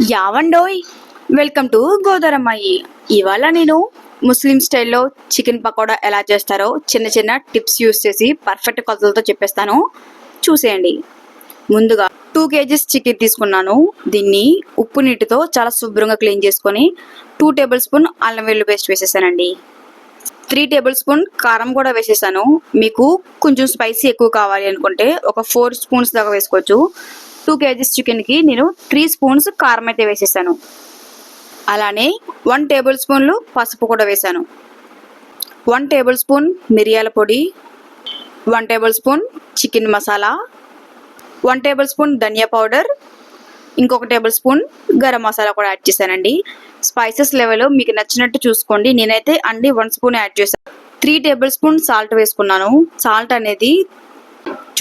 యావండోయ్. Welcome to గోదరమ్మాయి. ఇవాళ నేను ముస్లిం స్టైల్లో చికెన్ పకోడా ఎలా చేస్తారో చిన్న చిన్న టిప్స్ యూస్ చేసి పర్ఫెక్ట్ కొలతలతో చెప్పేస్తాను. చూసేయండి. ముందుగా టూ కేజీస్ చికెన్ తీసుకున్నాను. దీన్ని ఉప్పు నీటితో చాలా శుభ్రంగా క్లీన్ చేసుకొని టూ టేబుల్ స్పూన్ అల్లం వెల్లు పేస్ట్ వేసేసానండి. త్రీ టేబుల్ స్పూన్ కారం కూడా వేసేసాను. మీకు కొంచెం స్పైసీ ఎక్కువ కావాలి అనుకుంటే ఒక ఫోర్ స్పూన్స్ దాకా వేసుకోవచ్చు. టూ కేజీస్ చికెన్కి నేను త్రీ స్పూన్స్ కారం అయితే వేసేసాను. అలానే వన్ టేబుల్ స్పూన్లు పసుపు కూడా వేసాను. వన్ టేబుల్ స్పూన్ మిరియాల పొడి one tablespoon chicken masala one tablespoon ధనియా పౌడర్ ఇంకొక టేబుల్ స్పూన్ గరం మసాలా కూడా యాడ్ చేశానండి. స్పైసెస్ లెవెల్ మీకు నచ్చినట్టు చూసుకోండి. నేనైతే అండి వన్ స్పూన్ యాడ్ చేశాను. త్రీ టేబుల్ స్పూన్ సాల్ట్ వేసుకున్నాను. సాల్ట్ అనేది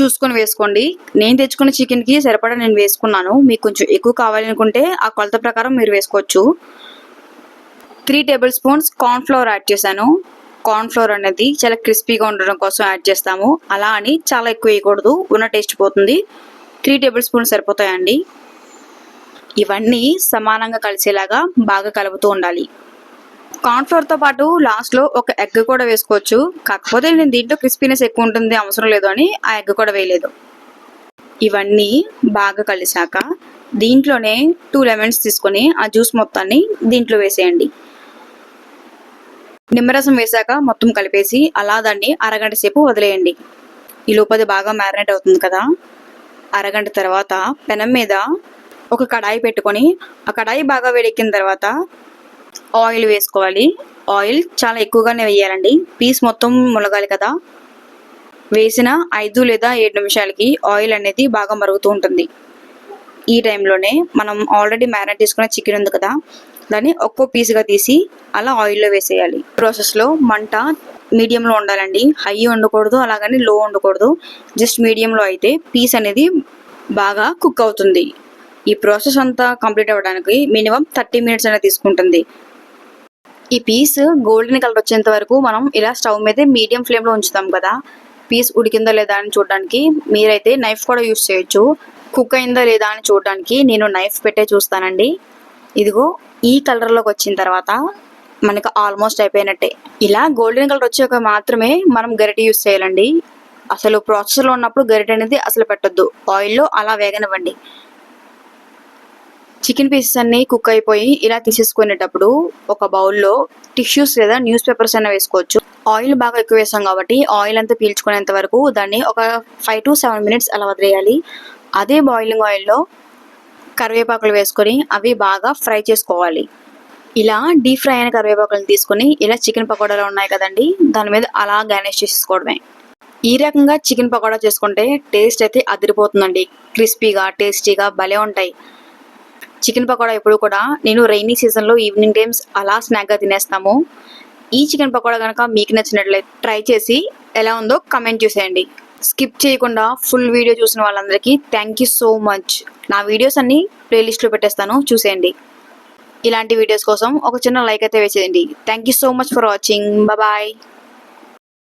చూసుకొని వేసుకోండి. నేను తెచ్చుకున్న చికెన్కి సరిపడా నేను వేసుకున్నాను. మీకు కొంచెం ఎక్కువ కావాలనుకుంటే ఆ కొలత ప్రకారం మీరు వేసుకోవచ్చు. Three tablespoons cornflour add చేశాను. కార్న్ఫ్లవర్ అనేది చాలా క్రిస్పీగా ఉండడం కోసం యాడ్ చేస్తాము. అలా అని చాలా ఎక్కువ వేయకూడదు. ఉన్న టేస్ట్ పోతుంది. త్రీ టేబుల్ స్పూన్స్ సరిపోతాయండి. ఇవన్నీ సమానంగా కలిసేలాగా బాగా కలుపుతూ ఉండాలి. కార్న్ఫ్లవర్తో పాటు లాస్ట్లో ఒక ఎగ్ కూడా వేసుకోవచ్చు. కాకపోతే నేను దీంట్లో క్రిస్పీనెస్ ఎక్కువ ఉంటుంది అవసరం లేదు అని ఆ ఎగ్ కూడా వేయలేదు. ఇవన్నీ బాగా కలిసాక దీంట్లోనే టూ లెమన్స్ తీసుకొని ఆ జ్యూస్ మొత్తాన్ని దీంట్లో వేసేయండి. నిమ్మరసం వేసాక మొత్తం కలిపేసి అలా దాన్ని అరగంట సేపు వదిలేయండి. ఈ లోపది బాగా మ్యారినేట్ అవుతుంది కదా. అరగంట తర్వాత పెనం మీద ఒక కడాయి పెట్టుకొని ఆ కడాయి బాగా వేడెక్కిన తర్వాత ఆయిల్ వేసుకోవాలి. ఆయిల్ చాలా ఎక్కువగానే వేయాలండి. పీస్ మొత్తం ములగాలి కదా. వేసిన ఐదు లేదా ఏడు నిమిషాలకి ఆయిల్ అనేది బాగా మరుగుతూ ఉంటుంది. ఈ టైంలోనే మనం ఆల్రెడీ మ్యారినేట్ చేసుకున్న చికెన్ ఉంది కదా. దాన్ని ఒక్కో పీస్గా తీసి అలా ఆయిల్లో వేసేయాలి. ప్రాసెస్లో మంట మీడియంలో ఉండాలండి. హై ఉండకూడదు అలాగని లో ఉండకూడదు. జస్ట్ మీడియంలో అయితే పీస్ అనేది బాగా కుక్ అవుతుంది. ఈ ప్రాసెస్ అంతా కంప్లీట్ అవ్వడానికి మినిమం థర్టీ మినిట్స్ అనేది తీసుకుంటుంది. ఈ పీస్ గోల్డెన్ కలర్ వచ్చేంత వరకు మనం ఇలా స్టవ్ మీద మీడియం ఫ్లేమ్లో ఉంచుతాం కదా. పీస్ ఉడికిందా లేదా అని చూడడానికి మీరైతే నైఫ్ కూడా యూస్ చేయొచ్చు. కుక్ అయిందా లేదా అని చూడడానికి నేను నైఫ్ పెట్టే చూస్తానండి. ఇదిగో ఈ కలర్లోకి వచ్చిన తర్వాత మనకు ఆల్మోస్ట్ అయిపోయినట్టే. ఇలా గోల్డెన్ కలర్ వచ్చాక మాత్రమే మనం గరిటె యూస్ చేయాలండి. అసలు ప్రాసెస్లో ఉన్నప్పుడు గరిటె అనేది అసలు పెట్టొద్దు. ఆయిల్లో అలా వేగనివ్వండి. చికెన్ పీసెస్ అన్ని కుక్ అయిపోయి ఇలా తీసేసుకునేటప్పుడు ఒక బౌల్లో టిష్యూస్ లేదా న్యూస్ పేపర్స్ అయినా వేసుకోవచ్చు. ఆయిల్ బాగా ఎక్కువ వేసాం కాబట్టి ఆయిల్ అంతా పీల్చుకునేంత వరకు దాన్ని ఒక ఫైవ్ టు సెవెన్ మినిట్స్ అలా వదిలేయాలి. అదే బాయిలింగ్ ఆయిల్లో కరివేపాకులు వేసుకొని అవి బాగా ఫ్రై చేసుకోవాలి. ఇలా డీప్ ఫ్రై అయిన కరివేపాకులను తీసుకొని ఇలా చికెన్ పకోడాలు ఉన్నాయి కదండి దాని మీద అలా గార్నిష్ చేసుకోవడమే ఈ రకంగా చికెన్ పకోడా చేసుకుంటే టేస్ట్ అయితే అదిరిపోతుందండి. క్రిస్పీగా టేస్టీగా భలే ఉంటాయి. చికెన్ పకోడా ఎప్పుడు కూడా నేను రైనీ సీజన్లో ఈవినింగ్ టైమ్స్ అలా స్నాక్గా తినేస్తాము. ఈ చికెన్ పకోడా కనుక మీకు నచ్చినట్లయితే ట్రై చేసి ఎలా ఉందో కమెంట్ చేసేయండి. స్కిప్ చేయకుండా ఫుల్ వీడియో చూసిన వాళ్ళందరికీ థ్యాంక్ యూ సో మచ్ నా వీడియోస్ అన్ని ప్లేలిస్ట్లో పెట్టేస్తాను చూసేయండి. ఇలాంటి వీడియోస్ కోసం ఒక చిన్న లైక్ అయితే వేసేయండి. Thank you so much for watching bye